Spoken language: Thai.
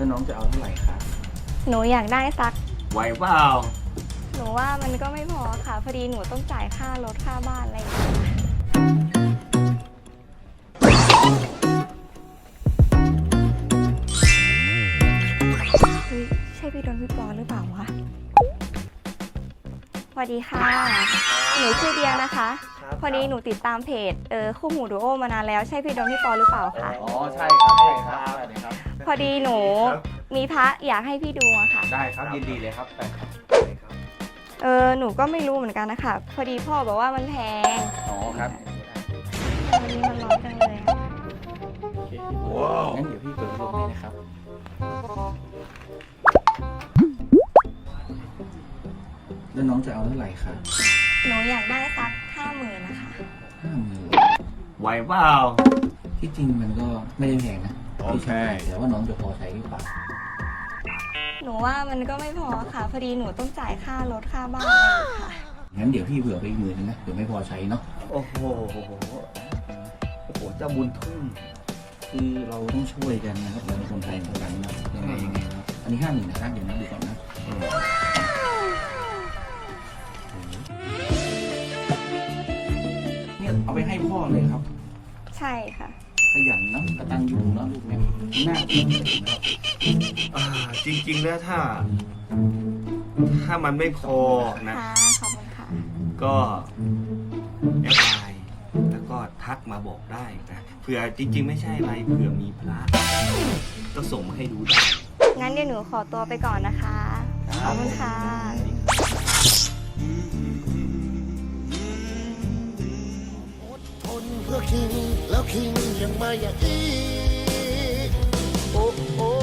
แล้วน้องจะเอาเท่าไหร่คะหนูอยากได้สัก ไหวเปล่าหนูว่ามันก็ไม่พอค่ะ พอดีหนูต้องจ่ายค่ารถค่าบ้านอะไรอย่างเงี้ยเฮ้ยใช่พี่ดนพี่ปอหรือเปล่าวะสวัสดีค่ะ หนูชื่อเดียนะคะ พอดีหนูติดตามเพจเออคู่หูดูโอมานานแล้วใช่พี่ดนพี่ปอหรือเปล่าคะ อ๋อใช่ครับใช่ครับได้เลยครับ พอดีหนูมีพระอยากให้พี่ดูอะค่ะ ได้ครับยินดีเลยครับไปครับเออหนูก็ไม่รู้เหมือนกันนะคะพอดีพ่อบอกว่ามันแพงอ๋อครับวันนี้มันร้อนจังเลยอะว้าวงั้นเดี๋ยวพี่เปิดลมให้นะครับ แล้วน้องจะเอาเท่าไหร่คะหนูอยากได้สักห้าหมื่นนะคะห้าหมื่นไหวเปล่า ที่จริงมันก็ไม่ได้แพงนะโอเค แต่ว่าน้องจะพอใช้หรือเปล่าหนูว่ามันก็ไม่พอค่ะพอดีหนูต้องจ่ายค่ารถค่าบ้านอะไรอย่างเงี้ยค่ะ งั้นเดี๋ยวพี่เผื่อไปอีกหมื่นนึงนะเดี๋ยวไม่พอใช้เนาะโอ้โห โอ้โหเจ้าบุญทุ่ม คือเราต้องช่วยกันนะครับเราเป็นคนไทยเหมือนกันนะยังไงยังไงครับอันนี้ห้าหมื่นนะครับเดี๋ยวนะดูก่อนนะเนี่ยเอาไปให้พ่อเลยครับ ใช่ค่ะ ขยันเนาะกระตันยูเนาะลูกเนี่ยหน้าที่ดีนะครับอ่าจริงๆแล้วถ้า ถ้ามันไม่พอนะ ค่ะขอบคุณค่ะ ก็แอดไลน์แล้วก็ทักมาบอกได้นะเผื่อจริง ๆ ไม่ใช่อะไรเผื่อมีพระก็ส่งมาให้ดูได้ งั้นเดี๋ยวหนูขอตัวไปก่อนนะคะ ขอบคุณค่ะ ทนเพื่อคิง แล้วคิงยังมาอย่างอีกโอ้โอ้